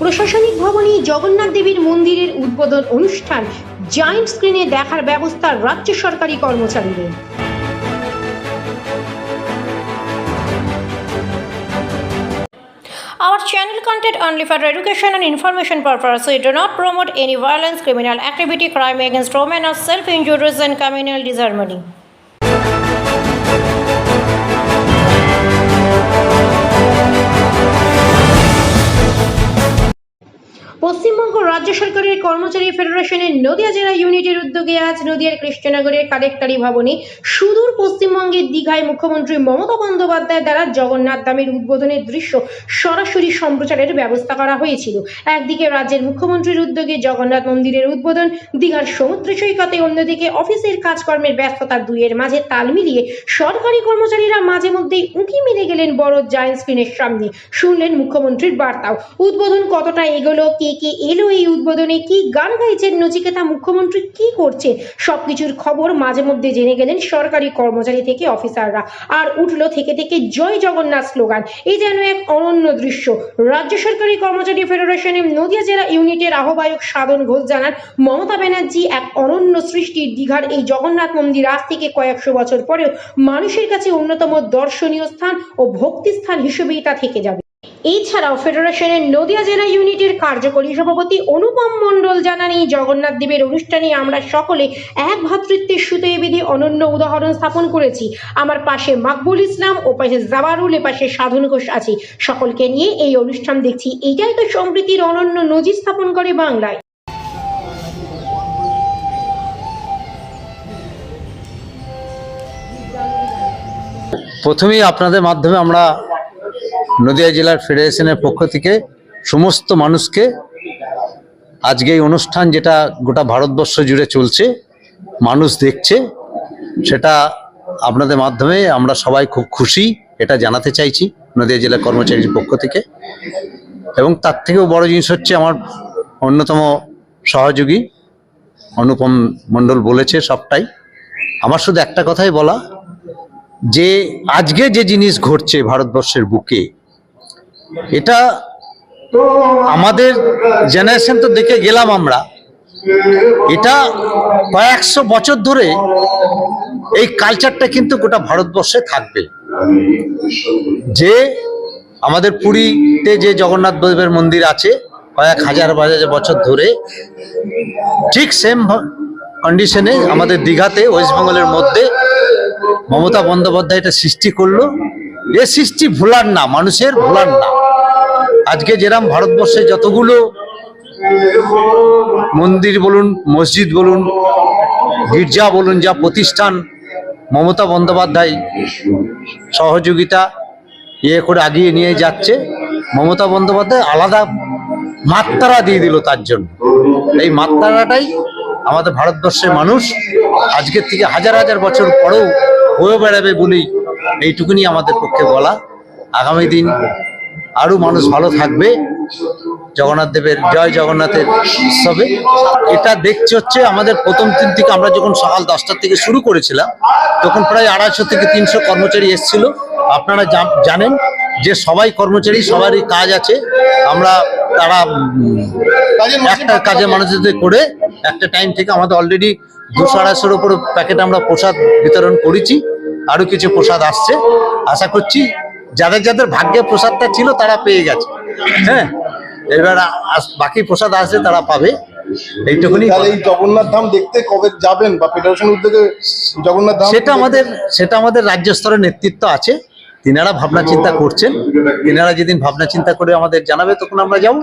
প্রশাসনিক ভবনে জগন্নাথ দেবীর মন্দিরের উদ্বোধন অনুষ্ঠান জায়েন্ট স্ক্রিনে দেখার ব্যবস্থা রাজ্য সরকারি কর্মচারীদের Our channel content only for education and information purpose. We do not promote any violence, criminal activity, crime against women, or self-injuries and communal disharmony. রাজ্য সরকারের কর্মচারী ফেডারেশনের নদিয়া জেলা ইউনিটের উদ্যোগে আজ নদিয়ার কৃষ্ণনগরের কালেক্টারি ভবনে সুদূর পশ্চিমবঙ্গের দীঘায় মুখ্যমন্ত্রী মমতা বন্দ্যোপাধ্যায় দ্বারা জগন্নাথ ধামের উদ্বোধনের দৃশ্য সরাসরি সম্প্রচারের ব্যবস্থা করা হয়েছিল। একদিকে রাজ্যের মুখ্যমন্ত্রীর উদ্যোগে জগন্নাথ মন্দিরের উদ্বোধন, দীঘার সমুদ্র সৈকতে অন্যদিকে অফিসের কাজকর্মের ব্যস্ততা দুইয়ের মাঝে তাল মিলিয়ে সরকারি কর্মচারীরা মাঝে মধ্যেই উঁকি মেরে গেলেন বড় জায়েন্ট স্ক্রিনের সামনে। শুনলেন মুখ্যমন্ত্রীর বার্তাও। উদ্বোধন কতটা এগোলো, কে কে এলো এই উদ্বোধনে কি গান গাইছেন নচিকেতা? মুখ্যমন্ত্রী কি করছেন? সবকিছুর খবর মাঝে মধ্যে জেনে গেলেন সরকারি কর্মচারী থেকে অফিসাররা। আর উঠল থেকে থেকে জয় জগন্নাথ স্লোগান। এই যেন এক অনন্য দৃশ্য। রাজ্য সরকারি কর্মচারী ফেডারেশনের নদিয়া জেলা ইউনিটের আহ্বায়ক সাধন ঘোষ জানান, মমতা ব্যানার্জি এক অনন্য সৃষ্টি দীঘার এই জগন্নাথ মন্দির আজ থেকে কয়েকশো বছর পরেও মানুষের কাছে অন্যতম দর্শনীয় স্থান ও ভক্তি স্থান হিসেবেই তা থেকে যাবে। এছাড়াও ফেডারেশনের নদিয়া জেলা ইউনিটের কার্যকরী সভাপতি অনুপম মণ্ডল জানান, এই জগন্নাথ দেবের অনুষ্ঠানে আমরা সকলে এক ভাতৃত্বের সুতোয় বেঁধে অনন্য উদাহরণ স্থাপন করেছি। আমার পাশে মাকবুল ইসলাম, ও পাশে জাবারুল, এ পাশে সাধন ঘোষ আছি। সকলকে নিয়ে এই অনুষ্ঠান দেখছি। এটাই তো সম্প্রীতির অনন্য নজির স্থাপন করে বাংলায়। প্রথমেই আপনাদের মাধ্যমে আমরা নদিয়া জেলার ফেডারেশনের পক্ষ থেকে সমস্ত মানুষকে আজকে এই অনুষ্ঠান যেটা গোটা ভারতবর্ষ জুড়ে চলছে, মানুষ দেখছে, সেটা আপনাদের মাধ্যমে আমরা সবাই খুব খুশি, এটা জানাতে চাইছি নদিয়া জেলা কর্মচারীর পক্ষ থেকে। এবং তার থেকেও বড় জিনিস হচ্ছে আমার অন্যতম সহযোগী অনুপম মণ্ডল বলেছে সবটাই। আমার শুধু একটা কথাই বলা, যে আজকে যে জিনিস ঘটছে ভারতবর্ষের বুকে এটা আমাদের জেনারেশন তো দেখে গেলাম আমরা। এটা কয়েকশো বছর ধরে এই কালচারটা কিন্তু গোটা ভারতবর্ষে থাকবে। যে আমাদের পুরীতে যে জগন্নাথ দেবের মন্দির আছে, কয়েক হাজার হাজার বছর ধরে, ঠিক সেম কন্ডিশনে আমাদের দীঘাতে ওয়েস্ট বেঙ্গলের মধ্যে মমতা বন্দ্যোপাধ্যায় এটা সৃষ্টি করল। এ সৃষ্টি ভোলার না, মানুষের ভোলার না। আজকে যেরাম ভারতবর্ষে যতগুলো মন্দির বলুন, মসজিদ বলুন, গির্জা বলুন, যা প্রতিষ্ঠান, মমতা বন্দ্যোপাধ্যায় সহযোগিতা ইয়ে করে আগিয়ে নিয়ে যাচ্ছে, মমতা বন্দ্যোপাধ্যায় আলাদা মাত্রা দিয়ে দিল তার জন্য। এই মাত্রাটাই আমাদের ভারতবর্ষের মানুষ আজকের থেকে হাজার হাজার বছর পরেও হয়ে বেড়াবে বলেই এইটুকুনি আমাদের পক্ষে বলা। আগামী দিন আরও মানুষ ভালো থাকবে। জগন্নাথ দেবের জয় জগন্নাথের উৎসবে। এটা দেখছে হচ্ছে আমাদের প্রথম দিন থেকে আমরা যখন সকাল দশটার থেকে শুরু করেছিলাম, তখন প্রায় আড়াইশো থেকে তিনশো কর্মচারী এসেছিল। আপনারা জানেন যে সবাই কর্মচারী, সবারই কাজ আছে। আমরা, তারা একটা কাজের মানুষদের করে একটা টাইম থেকে আমাদের অলরেডি দুশো আড়াইশোর উপর প্যাকেট আমরা প্রসাদ বিতরণ করেছি। আরও কিছু প্রসাদ আসছে। আশা করছি যাদের যাদের ভাগ্যে প্রসাদটা ছিল তারা পেয়ে গেছে। হ্যাঁ এবার বাকি প্রসাদ আসছে তারা পাবে। এইটুকুনি এই জগন্নাথ ধাম দেখতে কবে যাবেন বা ফেডারেশন উদ্যোগে জগন্নাথ ধাম সেটা আমাদের সেটা আমাদের রাজ্য স্তরের নেতৃত্ব আছে। তিনারা ভাবনা চিন্তা করছেন। তিনারা যেদিন ভাবনা চিন্তা করে আমাদের জানাবে তখন আমরা যাব।